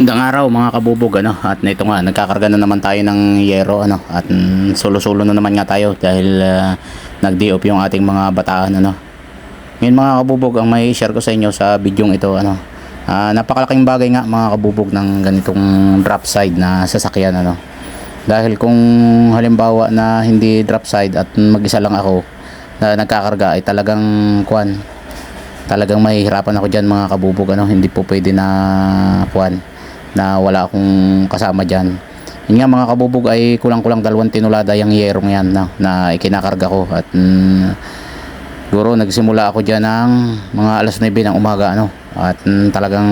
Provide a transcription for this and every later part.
Magandang araw mga kabubog ano at nito nga nagkakarga na naman tayo ng yero ano at mm, solo-solo na naman nga tayo dahil uh, nag-de-off yung ating mga bataan ano. Ngayon mga kabubog ang may share ko sa inyo sa bidyong ito ano. ah, napakalaking bagay nga mga kabubog ng ganitong drop side na sasakyan ano. Dahil kung halimbawa na hindi drop side at mag-isa lang ako na nagkakarga ay talagang kwan talagang mahihirapan ako diyan mga kabubog ano hindi po pwede na kwan na wala akong kasama diyan yun nga mga kabubog ay kulang-kulang dalawang tinulada yung yerong yan na, na ikinakarga ko. At mm, siguro nagsimula ako diyan ng mga alas 9 ng umaga ano. At mm, talagang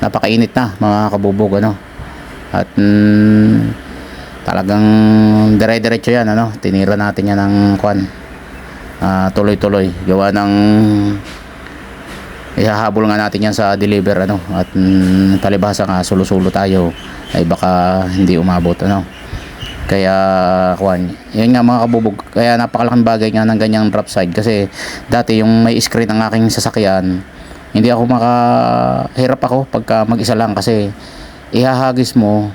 napakainit na mga kabubog ano. At mm, talagang dire-diretso yan ano. Tinira natin yan ng kwan. Ah, tuloy-tuloy. Gawa ng ihahabol nga natin yan sa deliver ano? At mm, palibhasa nga sulo-sulo tayo. Ay baka hindi umabot ano? Kaya kwan yun nga mga kabubog kaya napakalaking bagay nga ng ganyang drop side. Kasi dati yung may screen ang aking sasakyan hindi ako makahirap ako pagka mag-isa lang. Kasi ihahagis mo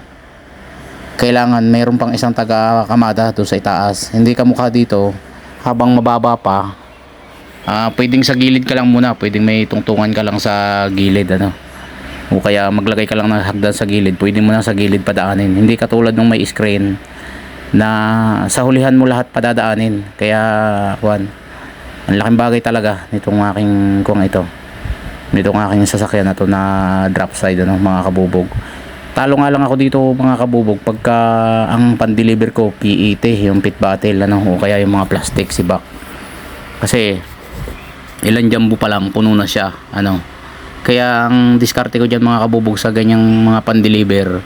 kailangan mayroon pang isang taga kamada doon sa itaas. Hindi ka mukha dito. Habang mababa pa Ah, pwedeng sa gilid ka lang muna, pwedeng may tungtungan ka lang sa gilid ano. O kaya maglagay ka lang ng hagdan sa gilid, pwedeng mo lang sa gilid padaanin. Hindi katulad nung may screen na sa hulihan mo lahat padadaanin. Kaya kuan, ang laking bagay talaga nitong aking kuwang ito. Nitong aking sasakyan na to na drop side ano, mga kabubog. Talo nga lang ako dito mga kabubog pagka ang pan-deliver ko PET, yung pit bottle ano, o kaya yung mga plastic si back. Kasi ilan jumbo pa lang puno na siya ano. Kaya ang diskarte ko diyan mga kabubog sa ganyang mga pan-deliver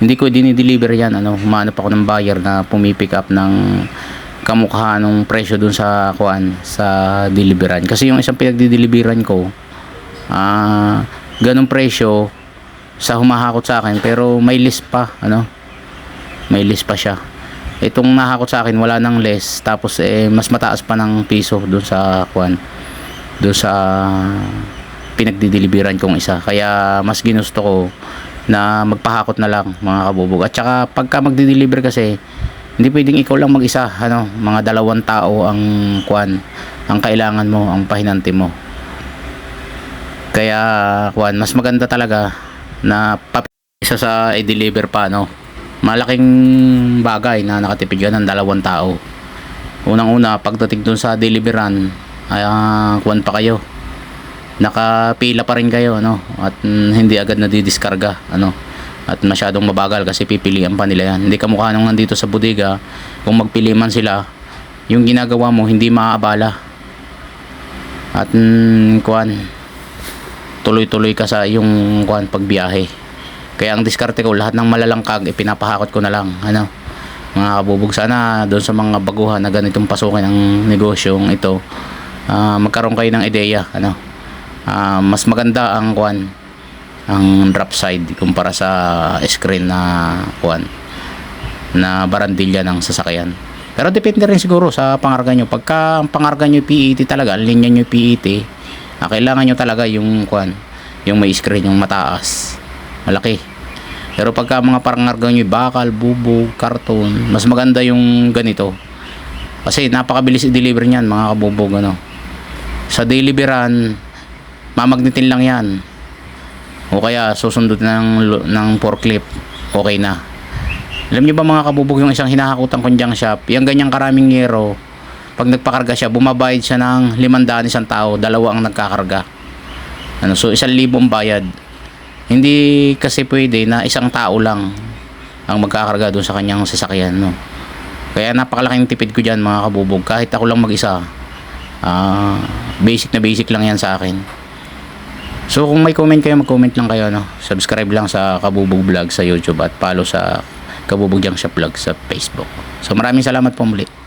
hindi ko dinideliver yan ano. Humanap ako ng buyer na pumipick up ng kamukha ng presyo dun sa kuan sa deliveran. Kasi yung isang pinagdideliveran ko ah ganong presyo sa humahakot sa akin pero may list pa ano. May list pa siya. Itong nahakot sa akin wala nang less tapos eh mas mataas pa ng piso dun sa kuan doon sa pinagdideliveran kong isa. Kaya mas ginusto ko na magpahakot na lang mga kabubog. At saka pagka magdi-deliver kasi hindi pwedeng ikaw lang mag-isa ano? Mga dalawang tao ang kuan ang kailangan mo ang pahinante mo. Kaya kuan mas maganda talaga na isa sa i-deliver pa no? Malaking bagay na nakatipid ka ng dalawang tao. Unang una pagdating dun sa deliveran ay uh, kuwan pa kayo. Nakapila pa rin kayo no? At mm, hindi agad nadidiskarga ano? At masyadong mabagal kasi pipilian pa nila yan. Hindi kamukha nung nandito sa bodega. Kung magpili man sila yung ginagawa mo hindi maaabala. At mm, kuwan tuloy-tuloy ka sa yung kuwan pagbiyahe. Kaya ang diskarte ko lahat ng malalangkag ipinapahakot ko na lang ano? Mga kabubog sana doon sa mga baguhan na ganitong pasukin ang negosyong ito uh, magkaroon kayo ng ideya ano? Uh, mas maganda ang kuan ang drop side kumpara sa screen na kuan na barandilya ng sasakyan. Pero depende rin siguro sa pangarga nyo. Pagka ang pangarga nyo PET talaga ang linya nyo PET uh, kailangan nyo talaga yung kuan yung may screen yung mataas malaki. Pero pagka mga pangarga nyo bakal, bubog, karton mas maganda yung ganito. Kasi napakabilis i-deliver niyan mga kabubog ano sa deliveran mamagnetin lang yan. O kaya susundot ng, ng forklift okay na. Alam niyo ba mga kabubog yung isang hinahakutan kong junk shop yung ganyang karaming yero pag nagpakarga siya bumabayad siya ng limandaan isang tao dalawa ang nagkakarga. Ano, so isang libong bayad. Hindi kasi pwede na isang tao lang ang magkakarga doon sa kanyang sasakyan no? Kaya napakalaking tipid ko dyan mga kabubog. Kahit ako lang mag isa uh, basic na basic lang yan sa akin. So kung may comment kayo mag comment lang kayo no? subscribe lang sa Kabubog Vlog sa YouTube at follow sa Kabubog Shop Vlog sa Facebook. So maraming salamat po muli